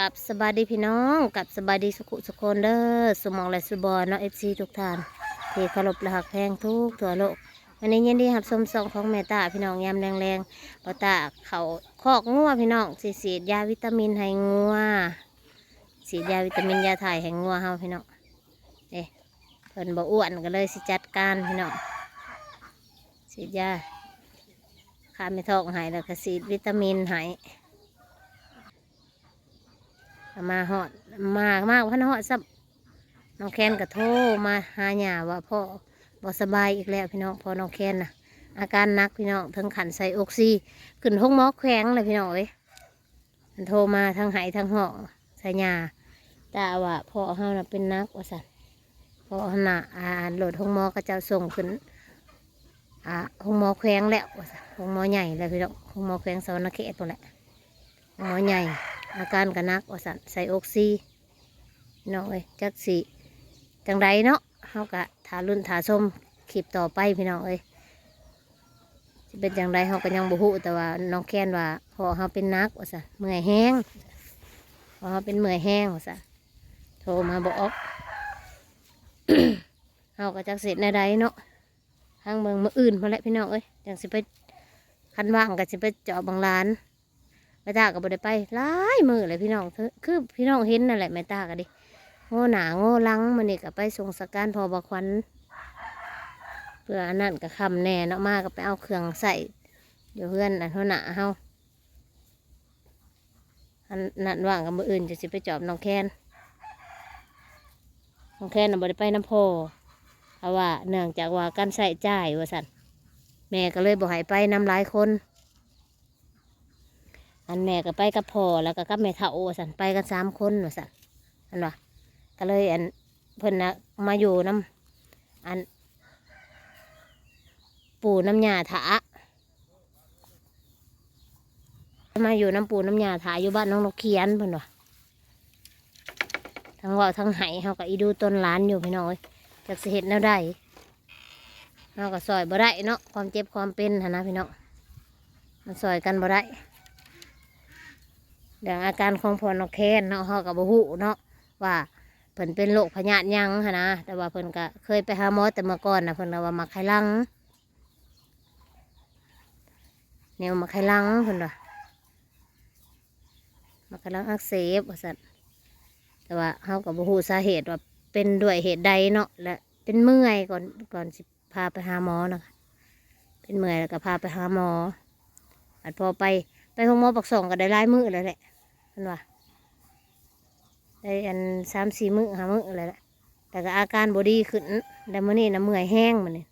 กับสบายดีพี่น้องกับสบายดีสุขุสุคนเด้อสมองและสุบอลเนาะเอฟซีทุกท่านที่เคารพและหักแพงทุกทั่วโลกวันนี้ยินดีหับสมสองของแม่ตาพี่น้องยามแรงๆปตาเขาคอกงัวพี่น้องสีสีดยาวิตามินให้งัวสีดยาวิตามินยาถ่ายให้งัวเฮาพี่น้องเอ๊ะเพิ่นบ่อ้วนก็เลยสิจัดการพี่น้องสีดยาข้าไม่ทองหายแล้วก็สีดวิตามินหาย มาหอดมามากพันหอดซับน้องแคนก็โทมาหาหยาว่าพ่อบอสบายอีกแล้วพี่น้องพอน้องแคนนะอาการหนักพี่น้องทั้งขันใส่ออกซิขึ้นห้องหมอแขวงเลยพี่น้องเอ้ยมันโทรมาทั้งไหทั้งหอใส่หยาแต่ว่าพ่อเฮาน่ะเป็นนักว่าสันพ่อเฮาน่ะอ่านโหลดห้องหมอก็จะส่งขึ้นอ่าห้องหมอแขวงแล้วว่าซั่นห้องหมอใหญ่เลยพี่น้องห้องหมอแขวงสวรรณเขตตัวแหละห้องหมอใหญ่ อาการก็หนักว่าสันใส่ออกซิเนาะเอ้ยจักสิจังไรเนาะเฮากะถารุ่นถาส้มคลิปต่อไปพี่น้องเอ้ยสิเป็นจังไรเฮาก็ยังบ่ฮู้แต่ว่าน้องแค้นว่าพอเฮาเป็นนักว่าสันเมื่อยแห้งพอเฮาเป็นเมื่อยแห้งว่าสันโทรมาบอกเฮาก็จักเสร็จในใดเนาะทางเมืองมืออื่นพอแหละพี่น้องเอ้ยจังสิไปคันว่างก็สิไปเจาะบางร้าน แม่ตาก็บ่ได้ไปหลายมือเลยพี่น้องคือพี่น้องเห็นนั่นแหละแม่ตาก็ดิโง่หนาโง่ลังมันนี่ก็ไปส่งสการพอบควันเพื่ออันนั้นก็คำแน่เนาะมากก็ไปเอาเครื่องใส่เดี๋ยวเพื่อนอันเท่าหนาเฮาอันนั้นว่างกับมืออื่นจะสิไปจอบน้องแคนน้องแคนน่ะบ่ได้ไปน้ำโพเพราะว่าเนื่องจากว่าการใส่จ่ายว่าสันแม่ก็เลยบอกให้ไปนำหลายคน อันแม่ก็ไปกับพ่อแล้วก็กับแม่เฒ่าสันไปกันสามคนว่าสันอันว่าก็เลยอันเพิ่นนะมาอยู่น้ำอัน ปู่น้ำยาถามาอยู่น้ำปู่น้ำยาถาอยู่บ้านน้องนกเขียนเพิ่นว่าทั้งว่าทั้งไหเฮาก็อีดูต้นล้านอยู่พี่น้อยจากสเห็ดแนวได้เฮาก็ซอยบ่ได้เนาะความเจ็บความเป็นหั้นนะพี่น้องมันซอยกันบ่ได้ เรื่องอาการของพอนกแคนเนาะเขากับบูฮูเนาะว่าเพิ่นเป็นโรคพยาธิยังหั้นะแต่ว่าเพิ่นก็เคยไปหาหมอแต่เมื่อก่อนนะเพิ่นว่ามาไข้ลังแนวมาไข้ลังเพิ่นว่ามาไข้ลังอักเสบว่าซั่นแต่ว่าเขากับบูฮูสาเหตุว่าเป็นด้วยเหตุใดเนาะและเป็นเมื่อยก่อนก่อนสิพาไปหาหมอนะคะเป็นเมื่อยแล้วก็พาไปหาหมออัดพอไปไปห้องหมอปักสองก็ได้หลายมือแล้วแหละ เห็นว่าได้อันสามสี่มือห้ามือเลยแหละแต่ก็อาการบอดีขึ้นแล้วมื้อนี้น้ำเมื่อยแห้งมันนี่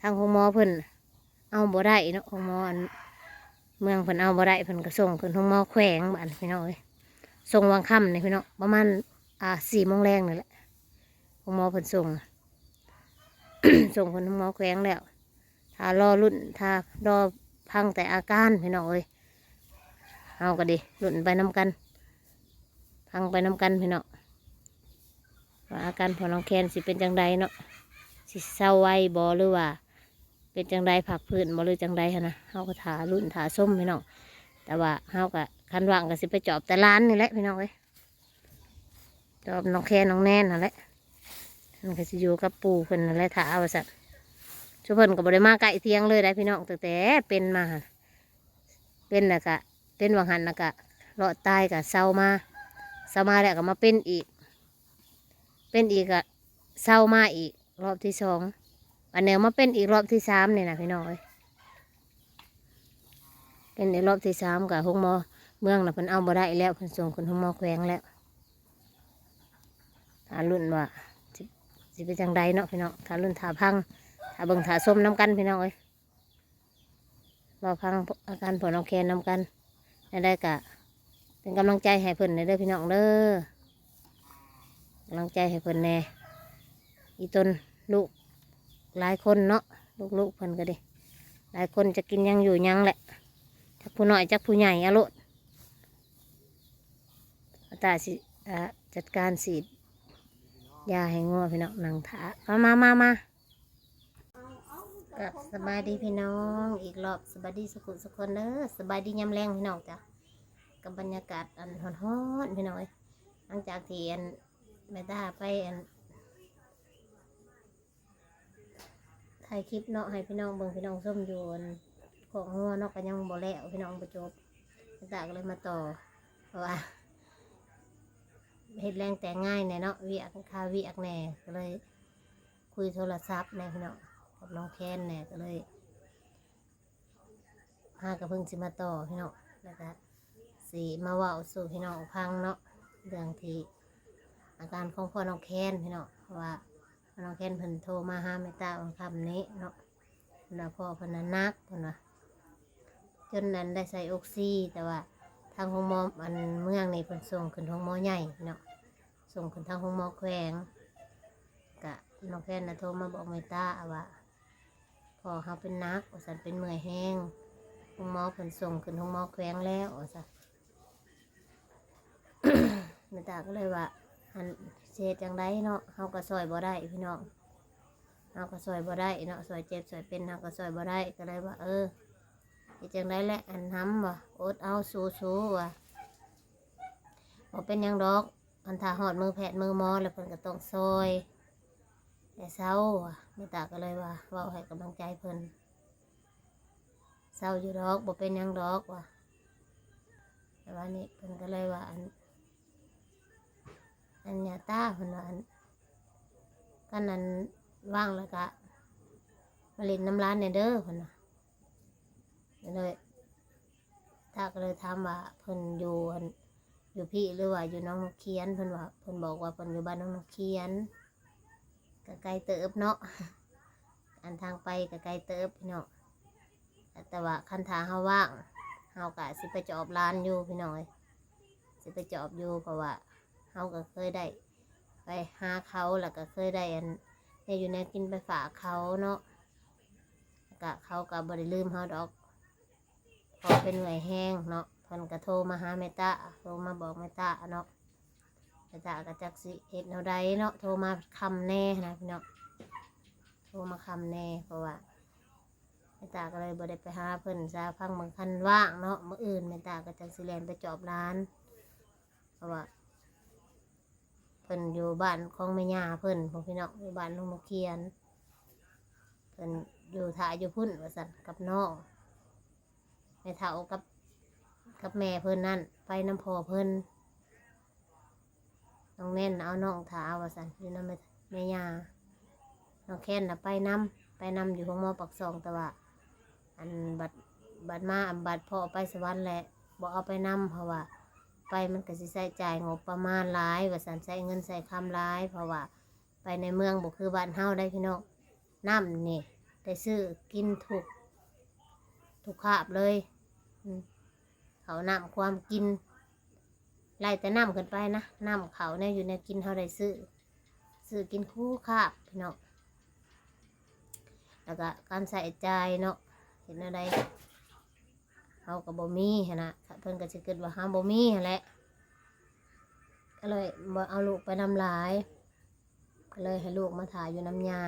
ทางห้องหมอเพิ่นเอาบ่ได้เนาะห้องหมออันเมืองเพิ่นเอาบ่ได้เพิ่นก็ส่งขึ้นห้องหมอแขวงบ้านพี่น้องเอ้ยส่งวางค่ำนี่พี่น้องประมาณอ่าสี่โมงแรงนี่แหละห้องหมอเพิ่นส่งส่งคนห้องหมอแขวงแล้วถ้ารอรุ่นถ้ารอพังแต่อาการพี่น้องเอ้ย เอาก็ดีหลุนไปน้ำกัน พังไปน้ำกันพี่เนาะว่าอาการพอน้องแคนสิเป็นจังใดเนาะสิเศร้าไว้บอหรือว่า เป็นจังใดผักพื้นบอหรือจังใดนะเฮาก็ถารุ่นถาส้มพี่เนาะแต่ว่าเฮาก็คันว่างก็สิไปจอบแต่ร้านนี่แหละพี่น้องเอ้ยจอบน้องแคนน้องแน่นนั่นแหละมันก็สิอยู่กับปู่เพิ่นนั่นแหละถาเอาสัตว์ชุเพิ่นก็บ่ได้มาใกล้เทียงเลยได้พี่น้องตั้งแต่เป็นมาเป็นแล้วก็ เป็นวังหันนะกะรอดตายกะเศร้ามาเศร้ามาแล้วก็มาเป็นอีก เป็นอีกกะเศร้ามาอีก รอบที่สองอันเนี้ยมาเป็นอีกรอบที่สามเนี่ยนะพี่น้องเอ้ยเป็นอีกรอบที่สามกับหงมอเมืองนะเพิ่นเอาบ่ได้แล้วเพิ่นส่งคนหงมอแขวงแล้วถารุ่นว่าสิสิเป็นจังใดเนาะพี่น้องถารุ่นถาพังถาเบิ่งถาส้มน้ำกันพี่น้องเอ้ยรอพังอาการผลเอาแคนนำกัน ได้ได้กะเป็นกำลังใจให้เพิ่นเด้อพี่น้องเด้อกำลังใจให้เพิ่นแน่อีต้นลูกหลายคนเนาะลูกลูกๆเพิ่นก็ดิหลายคนจะกินยังอยู่ยังแหละจักผู้น้อยจักผู้ใหญ่อะลดตาสิจัดการสีดยาให้งัวพี่น้องนังถามามามามา กับสบายดีพี่น้อง อีกรอบสบายดีสุขุสุคนเด้อสบายดียำแรงพี่น้องจ้ะกับบรรยากาศอันฮ้อนๆพี่น้อยหลังจากที่อันแม่ตาไปอันถ่ายคลิปเนาะให้พี่น้องเบิ่งพี่น้องส้มอยู่อันของงัวเนาะก็ยังบ่แล้วพี่น้องบ่จบแม่ตาก็เลยมาต่อเพราะว่าเฮ็ดแรงแต่ง่ายแน่เนาะเวียกคาเวียกแน่ก็เลย คุยโทรศัพท์แน่พี่น้อง กับน้องแคนแน่ก็เลยหากระเพิ่งสิมาต่อพี่น้องแล้วก็สีมาว่าสู่พี่น้องฟังเนาะเรื่องที่อาการของพ่อน้องแคนพี่น้องเพราะว่าพ่อน้องแคนเพิ่นโทรมาห้าแม่ตาวันคำนี้เนาะพนว่าพ่อพิ่นนักพนว่าจนนั้นได้ใส่ออกซิแต่ว่าทางห้องหมออันเมืองในี่เพิ่นส่งขึ้นห้องหมอใหญ่เนาะส่งขึ้นทางห้องหมอแขวงกะน้องแฟนนะโทรมาบอกเมตาว่า พอเขาเป็นนักว่าสันเป็นเมื่อยแห้งห้องหมอเพิ่นส่งขึ้นห้องหมอแขวงแล้วว่าสันเมตาก็เลยว่าอันเสียจังไดเนาะเฮาก็ซอยบ่ได้พี่น้องเฮาก็ซอยบ่ได้เนาะซอยเจ็บซอยเป็นเฮาก็ซอยบ่ได้ก็เลยว่า เออเฮ็ดจังไดแหละอันทำว่ะอดเอาสู้ๆว่ะบ่เป็นยังดอกอันถ้าหอดมือแพทมือมอแล้วเพิ่นก็ต้องซอยแต่เศร้าอะ แม่ตาก็เลยว่าเว่าให้กำลังใจเพิ่นเศร้าอยู่ดอกบ่เป็นยังดอกว่ะแต่ว่านี่เพิ่นก็เลยว่าอันอันยาตาเพิ่นว่าอันกันนั้นว่างแล้วก็มาเล่นน้ำร้านเนี่ยเด้อเพิ่นว่าเลยตาก็เลยถามว่าเพิ่นอยู่อันอยู่พี่หรือว่าอยู่น้องนกเคียนเพิ่นว่าเพิ่นบอกว่าเพิ่นอยู่บ้านน้องนกเคียน ก็ไกลเติบเนาะอันทางไปก็ไกลเติบพี่น้องแต่ว่าคันทางเฮาว่างเฮากะสิไปจอบร้านอยู่พี่น้อยสิไปจอบอยู่เพราะว่าเฮาก็เคยได้ไปหาเขาแล้วก็เคยได้อันได้อยู่ในกินไปฝากเขาเนาะก็เขาก็บ่ได้ลืมเฮาดอก พอเป็นหนื่อยแห้งเนาะเพิ่นก็โทรมาหาแม่ตาโทรมาบอกแม่ตาเนาะ กระจากระจักสิเอ็ดแนวใดเนาะโทรมาคำแน่นะพี่เนาะโทรมาคำแน่เพราะว่าแม่ตาก็เลยบ่ได้ไปหาเพิ่นซาพังบางคันว่างเนาะมื้ออื่นแม่ตาก็จังสิแลนไปจอบร้าน เพราะว่าเพิ่นอยู่บ้านของแม่ย่าเพิ่นขอพี่เนาะอยู่บ้านลุงนกเคียนเพิ่นอยู่ถ่ายอยู่พุ่นว่าสั่นกับน้องแม่เฒ่ากับกับแม่เพิ่นนั่นไปน้ำพอเพิ่น น้องแน่นเอาน้องถาว่าสันอยู่น้ำแม่ยาน้องแค้นนะไปน้ำไปน้ำอยู่ของหมอปักซองแต่ว่า อันบัดบัดมาอันบัดพ่อไปสวรรค์แหละบอกเอาไปน้ำเพราะว่า ไปมันก็สิใช้จ่ายงบประมาณหลายว่าสันใช้เงินใช้คำหลาย เพราะว่า ไปในเมืองบ่คือบ้านเฮาได้พี่น้องน้ำนี่ได้ซื้อกินถูกถูกคาบเลยเขานำความกิน ไล่แต่น้ำขึ้นไปนะน้ำเขาเนี่ยอยู่ในกินเท่าไรซื้อซื้อกินคู่คาบพี่น้องแล้วก็การใส่ใจเนาะเห็นอะไรเฮากับบ่มีหั้นนะเพิ่นก็จะเกิดว่าเฮามบ่มีหั้นแหละก็เลยบ่เอาลูกไปนำลายก็เลยให้ลูกมาถ่ายอยู่น้ำยา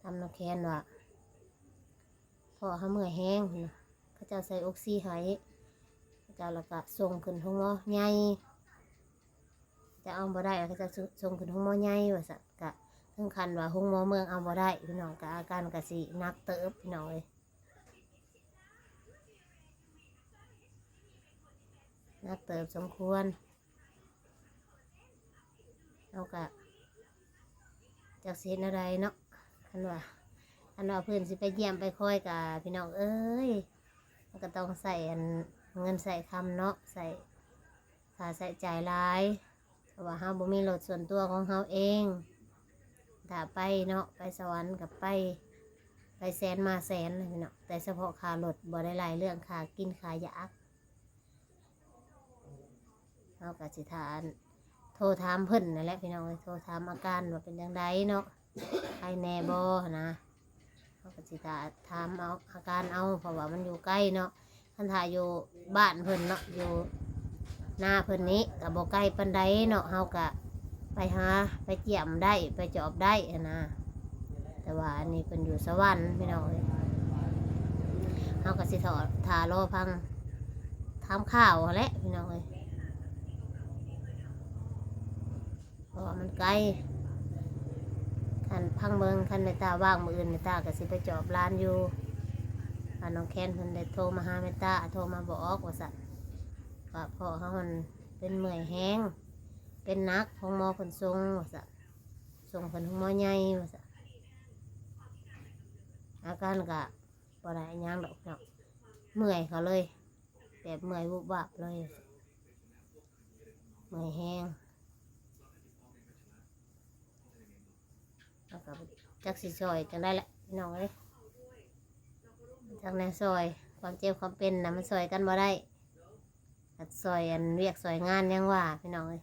ทำน้ำแคนว่าพอเขาเมื่อยแห้งเขาจะใส่ออกซิให้เจ้าแล้วก็ส่งขึ้นห้องหมอใหญ่จะเอาบ่ได้ก็จะส่งขึ้นห้องหมอใหญ่ว่าสักกะถึงคันว่าห้องหมอเมืองเอาบ่ได้พี่น้องกะอาการกะสินักเติบพี่น้องเลยนักเติบสมควรเอากะจากเสียอะไรเนาะคันว่าคันว่าเพื่อนสิไปเยี่ยมไปคอยกะพี่น้องเอ้ยมันก็ต้องใส่อัน เงินใส่คำเนาะใส่ค่าใส่จ่ายหลายเพราะว่าเฮาบ่มีรถส่วนตัวของเฮาเองถ้าไปเนาะไปสวรรค์กับไป ไปแสนมาแสนเลยพี่เนาะแต่เฉพาะค่ารถบ่ได้หลายเรื่องค่ากินค่ายาเฮาก็สิทานโทรถามเพิ่นนั่นแหละพี่น้องเอ้ยโทรถามอาการว่าเป็นจังไดเนาะใครแน่บ่นะเขาก็สิถาถามเอาอาการเอาเพราะว่ามันอยู่ใกล้เนาะ คันถ่ายอยู่บ้านเพิ่นเนาะอยู่หน้าเพิ่นนี้กับบ่ใกล้ปันใดเนาะเฮาก็ไปหาไปเจียมได้ไปจอบได้นะแต่ว่าอันนี้เพิ่นอยู่สวรรค์พี่น้องเอ้ยเฮาก็สิถอดทารอพังทำข้าวแหละพี่น้องเลยเพราะมันไกลคันพังเมืองคันในตาว่างมืออื่นในตาก็สิไปจอบร้านอยู่ อันน้องแคนเพิ่นได้โทรมาหาแม่ตาโทรมาบอกว่าสัตว์ว่าพ่อเขามันเป็นเมื่อยแห้งเป็นนักของหมอคนทรงว่าสัตว์ทรงคนของหมอใหญ่ว่าสัตว์อาการก็บ่ได้หยังดอกเนาะเมื่อยเขาเลยแบบเมื่อยวุบวับเลยเมื่อยแห้งแล้วก็จักสิซอยจังได้แหละพี่น้องเลย จากแนวซอย ความเจ็บความเป็นนะมันซอยกันบ่ได้อัดซอยอันเรียกซอยงานยังว่าพี่น้องเลย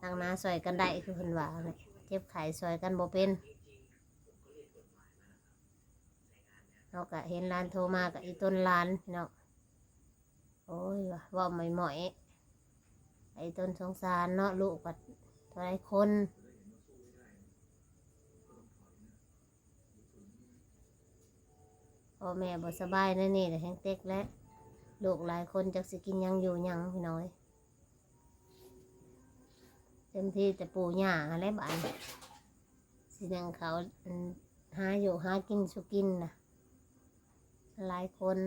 ตั้งน้าซอยกันได้คือคนว่าเลยเจ็บไข้ซอยกันบ่เป็นเราก็เห็นร้านโทรมากับอีต้นร้านพี่น้องโอ้ยว่ะว่าไม่หมอยไอ้ต้นสงสารเนาะลูกกัดเท่าไรคน พ่อแม่บ่สบายแน่นี่แต่แห้งเต็กแล้วลูกหลายคนจักสิกินยังอยู่ยังพี่น้อย เต็มที่แต่ปู่ย่าอะไรบ้านสิยังเขาหาอยู่หากินสุกินนะหลายคน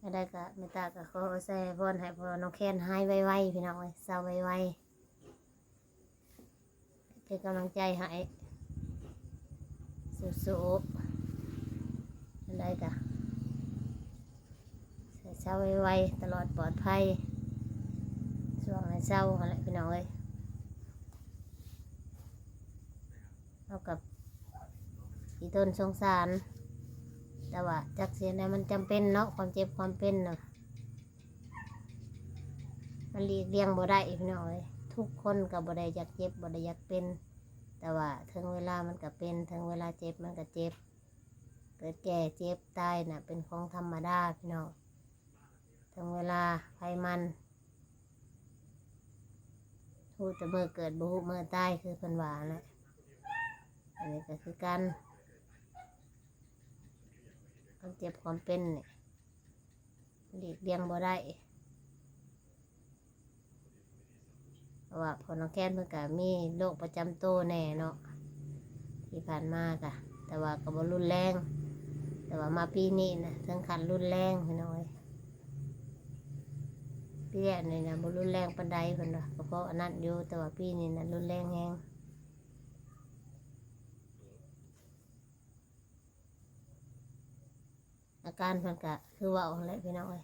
ก็ได้ก็ไม่ตาก็ขอแซ่พรให้พอน้องแค้นหายไวๆพี่น้องเอ้ยเศร้าไวๆเป็นกำลังใจให้ สู้ๆก็ได้ก็เศร้าไวๆตลอดปลอดภัยช่วงเศร้าอะไรพี่น้องเอ้ยเอากับอีต้นสงสาร แต่ว่าจักเสียใดมันจำเป็นเนาะความเจ็บความเป็นเนาะมันหลีกเลี่ยงบ่ได้พี่น้องเอ้ยทุกคนกับบ่ได้อยากเจ็บบ่ได้อยากเป็น แต่ว่าถึงเวลามันก็เป็นถึงเวลาเจ็บมันก็เจ็บ เกิดแก่เจ็บตายน่ะเป็นของธรรมดาพี่น้องถึงเวลาภัยมันพูดแต่เมื่อเกิดบุเมื่อตายคือพิ่นวาแหละอันนี้ก็คือการความเจ็บความเป็นเนี่ยหลีกเลี่ยงบ่ได้ เพราะว่าพอน้องแก้นเพิ่นก็มีโรคประจำตัวแน่เนาะที่ผ่านมากะแต่ว่าก็บ่รุนแรง แต่ว่ามาปีนี้นะถึงขั้นรุนแรงพี่น้อยปีแรกนี่นะบ่รุนแรงปานใดเพิ่นว่าก็เพราะอันนั้นอยู่แต่ว่าปีนี้นะรุนแรงแฮงอาการเพิ่นก็คือเว่าอะไรพี่น้อย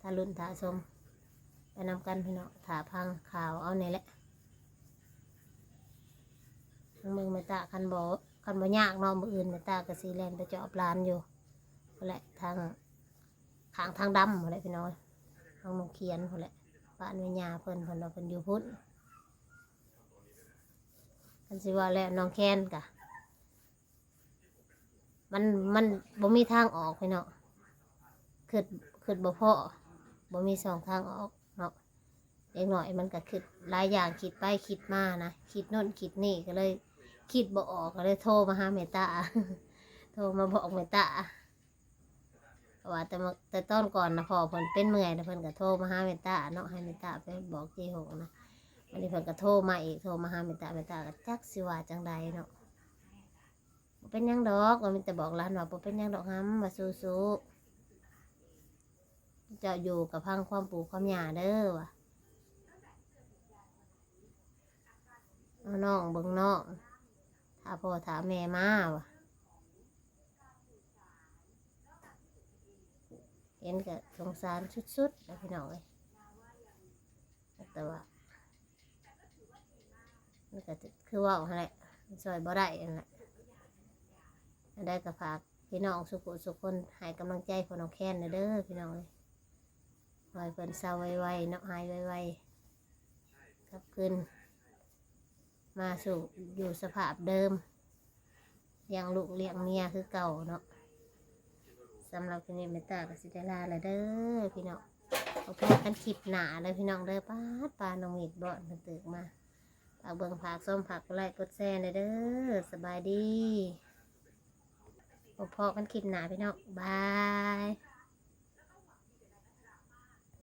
ถ้ารุ่นถ้าสม ไปนำกันพี่น้องถาพังข่าวเอานี่แหละทางมือเมตาคันบ่คันบ่ยากเนาะมืออื่นเมตาก็สีแลนไปเจาะปลานอยู่นั่นแหละทางทางทางดำคนแหละพี่น้องทางหนองเขียนคนแหละบ้านวิญญาเพิ่นเพิ่นเราเพิ่นอยู่พุ่นกันสิว่าแล้วน้องแค้นกะมันมันบ่มีทางออกพี่เนาะคิดคิดบ่พอบ่มีสองทางออก เนาะเด็กหน่อยมันก็คิดหลายอย่างคิดไปคิดมานะคิดน่นคิดนี่ก็เลย คิดบ่ออกก็เลยโทรมาหาเมตตาโทรมาบอกเมตตาว่าแต่มาแต่ต้นก่อนนะพอเพิ่นเป็นเมื่อยนะเพิ่นก็โทรมาหาเมตตาเนาะให้เมตตาไปบอกเจหงนะวันนี้เพิ่นก็โทรมาอีกโทรมาหาเมตตาเมตตาก็จักสิว่าจังใดเนาะบเป็นยังดอกว่ามันจะบอกร้านว่าบเป็นยังดอกฮัมว่าสู้ๆจะอยู่กับพังความปลูกความหญ้าเด้อว่ะ เอาน้องเบิ่งน้องถ้าพ่อถามแม่มาวะเห็นก็สงสารสุดๆแล้วพี่น้องเอ้ยแต่ว่ามันก็คือว่าหั่นแหละมันช่วยบ่ได้นั่นแหละได้กับฝากพี่น้องสุขุสุขคนให้กำลังใจคนน้องแค้นเด้อพี่น้องเลยไว้เพิ่นเศร้าไวๆเนาะหายไวๆกลับคืน มาสู่อยู่สภาพเดิมเลี้ยงลูกเลี้ยงเมียคือเก่าเนาะสำหรับคลิปนี้เมตตากับสิเดลาเลยเด้อพี่น้องเอาพบกันคลิปหนาเลยพี่น้องเด้อป้าปลาน้องมีดบ่อนเพิ่นตึกมาฝากเบิ่งผักส้มผักไลค์กดแชร์เลยเด้อสบายดีพบกันคลิปหนาพี่น้องบาย